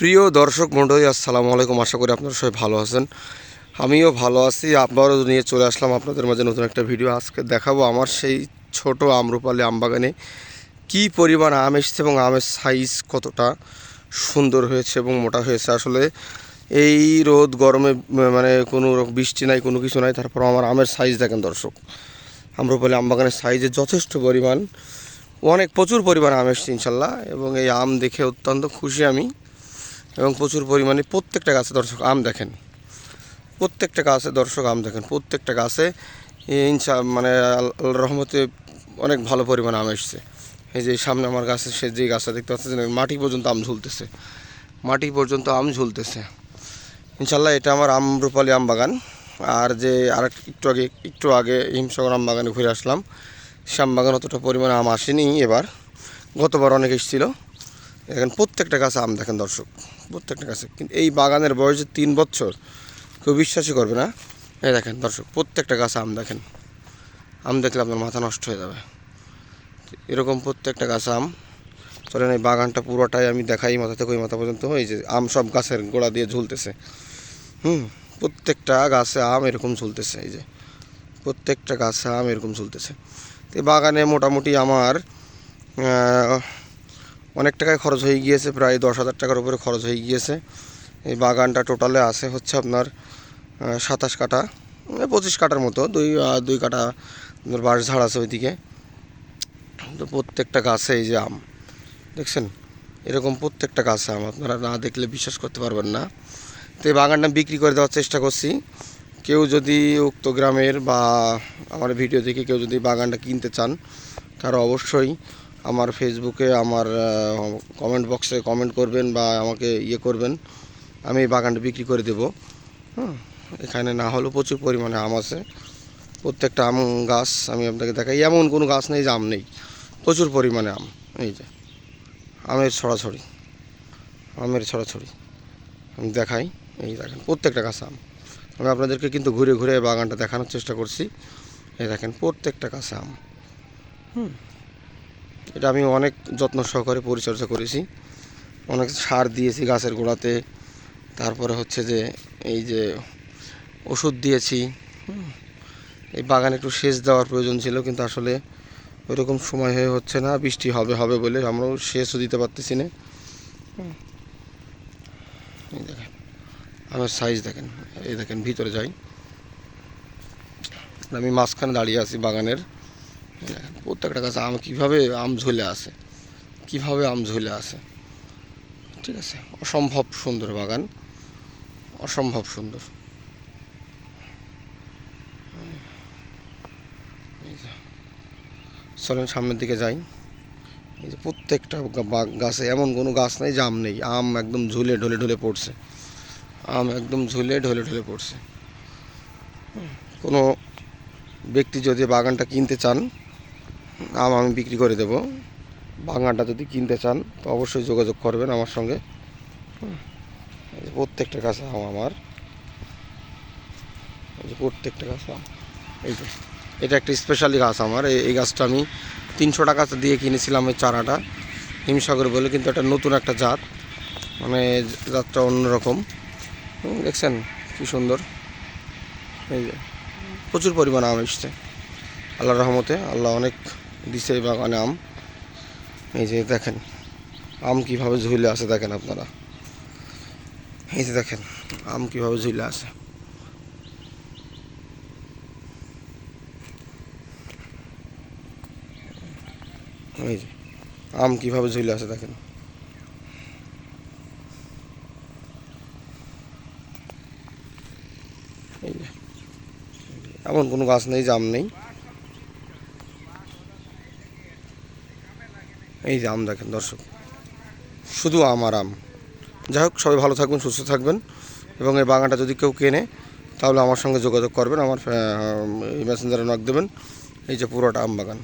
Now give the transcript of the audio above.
প্রিয় দর্শক মণ্ডলী, আসসালামু আলাইকুম। আশা করি আপনারা সবাই ভালো আছেন। আমিও ভালো আছি। আবারও নিয়ে চলে আসলাম আপনাদের মাঝে নতুন একটা ভিডিও। আজকে দেখাবো আমার সেই ছোট আমরুপালি আমবাগানে কি পরিমাণ আম এসেছে এবং আমের সাইজ কতটা সুন্দর হয়েছে এবং মোটা হয়েছে। আসলে এই রোদ, গরমে মানে কোনো বৃষ্টি নাই, কোনো কিছু নাই, তারপর আমার আমের সাইজ দেখেন দর্শক। আম্রপালি আমবাগানের সাইজে যথেষ্ট পরিমাণ, অনেক প্রচুর পরিমাণ আম এসছে ইনশাল্লাহ এবং এই আম দেখে অত্যন্ত খুশি আমি। এবং প্রচুর পরিমাণে প্রত্যেকটা গাছে দর্শক আম দেখেন। প্রত্যেকটা গাছে দর্শক আম দেখেন। প্রত্যেকটা গাছে ইনশা মানে রহমতে অনেক ভালো পরিমাণ আম এসছে। এই যে সামনে আমার গাছে সে যে গাছটা দেখতে পাচ্ছেন মাটি পর্যন্ত আম ঝুলতেছে। মাটি পর্যন্ত আম ঝুলতেছে। ইনশাল্লাহ এটা আমার আমরুপালি আম বাগান। আর যে আর একটু আগে একটু আগে হিমসাগর আম বাগানে ঘুরে আসলাম। সে আম বাগান অতটা পরিমাণে আম আসেনি এবার। গতবার অনেক এসেছিল। দেখেন, প্রত্যেকটা গাছে আম দেখেন দর্শক, প্রত্যেকটা গাছে। কিন্তু এই বাগানের বয়স তিন বছর, কেউ বিশ্বাসই করবে না। এই দেখেন দর্শক, প্রত্যেকটা গাছে আম দেখেন। আম দেখলে আপনার মাথা নষ্ট হয়ে যাবে। এরকম প্রত্যেকটা গাছে আম। চলেন, এই বাগানটা পুরোটাই আমি দেখাই, মাথা থেকে ওই মাথা পর্যন্ত। এই যে আম সব গাছের গোড়া দিয়ে ঝুলতেছে। হুম, প্রত্যেকটা গাছে আম এরকম ঝুলতেছে, এই যে। প্রত্যেকটা গাছে আম এরকম ঝুলতেছে। তো এই বাগানে মোটামুটি আমার অনেক টাকায় খরচ হয়ে গিয়েছে, প্রায় দশ হাজার টাকার উপরে খরচ হয়ে গিয়েছে। এই বাগানটা টোটালে আছে হচ্ছে আপনার সাতাশ কাটা পঁচিশ কাটার মতো, দুই দুই কাটা বাঁশ ঝাড় আছে ওইদিকে। তো প্রত্যেকটা গাছে এই যে আম, দেখছেন? এরকম প্রত্যেকটা গাছে আম, আপনারা না দেখলে বিশ্বাস করতে পারবেন না। তো এই বাগানটা বিক্রি করে দেওয়ার চেষ্টা করছি। কেউ যদি উক্ত গ্রামের বা আমার ভিডিও দেখে কেউ যদি বাগানটা কিনতে চান, তারা অবশ্যই আমার ফেসবুকে আমার কমেন্ট বক্সে কমেন্ট করবেন বা আমাকে ইয়ে করবেন। আমি এই বাগানটা বিক্রি করে দেবো। হ্যাঁ এখানে না হলেও প্রচুর পরিমাণে আম আছে। প্রত্যেকটা আম গাছ আমি আপনাকে দেখাই। এমন কোনো গাছ নেই যে আম নেই। প্রচুর পরিমাণে আম। এই যে, আমের ছড়াছড়ি। আমের ছড়াছড়ি। আমি দেখাই। এই দেখেন, প্রত্যেকটা গাছ আম। আমি আপনাদেরকে কিন্তু ঘুরে ঘুরে বাগানটা দেখানোর চেষ্টা করছি। এই দেখেন, প্রত্যেকটা গাছে আম। হুম। এটা আমি অনেক যত্ন সহকারে পরিচর্যা করেছি। অনেক সার দিয়েছি গাছের গোড়াতে। তারপরে হচ্ছে যে এই যে ওষুধ দিয়েছি এই বাগানে একটু সেচ দেওয়ার প্রয়োজন ছিল, কিন্তু আসলে ওইরকম সময় হয়ে হচ্ছে না, বৃষ্টি হবে হবে বলে আমরাও সেচও দিতে পারতেছি না। দেখেন আমার সাইজ দেখেন, এই দেখেন ভিতরে যাই। আমি মাঝখানে দাঁড়িয়ে আছি বাগানের। প্রত্যেকটা গাছে, আম কীভাবে আম ঝুলে আছে কীভাবে আম ঝুলে আছে ঠিক আছে। অসম্ভব সুন্দর বাগান। অসম্ভব সুন্দর। চলেন সামনের দিকে যাই। এই যে প্রত্যেকটা গাছে এমন কোনো গাছ নেই যে আম নেই। আম একদম ঝুলে ঢলে ঢলে পড়ছে। আম একদম ঝুলে ঢলে ঢলে পড়ছে। কোনো ব্যক্তি যদি বাগানটা কিনতে চান আম আমি বিক্রি করে দেব। বাগানটা যদি কিনতে চান, তো অবশ্যই যোগাযোগ করবেন আমার সঙ্গে। প্রত্যেকটা গাছে আম আমার। প্রত্যেকটা গাছে আম। এই যে, এটা একটা স্পেশালি গাছ আমার। এই- গাছটা আমি তিনশো টাকা দিয়ে কিনেছিলাম এই চারাটা। হিমসাগর বলে কিন্তু এটা নতুন একটা জাত। মানে জাতটা অন্যরকম। দেখছেন কি সুন্দর। এই যে, প্রচুর পরিমাণে আম এসছে। আল্লাহর রহমতে, আল্লাহ অনেক দিছে এই বাগানে আম। এই যে দেখেন, আম কীভাবে ঝুলে আছে দেখেন আপনারা। এই যে দেখেন, আম কীভাবে ঝুলে আছে। এই যে, আম কীভাবে ঝুলে আছে দেখেন। এমন কোনো গাছ নেই যে আম নেই। এই যে আম দেখেন, দর্শক। শুধু আম আর আম। যাই হোক, সবাই ভালো থাকবেন, সুস্থ থাকবেন এবং এই বাগানটা যদি কেউ কেনে, তাহলে আমার সঙ্গে যোগাযোগ করবেন, আমার মেসেঞ্জারে নক দেবেন। এই যে পুরোটা আম বাগান।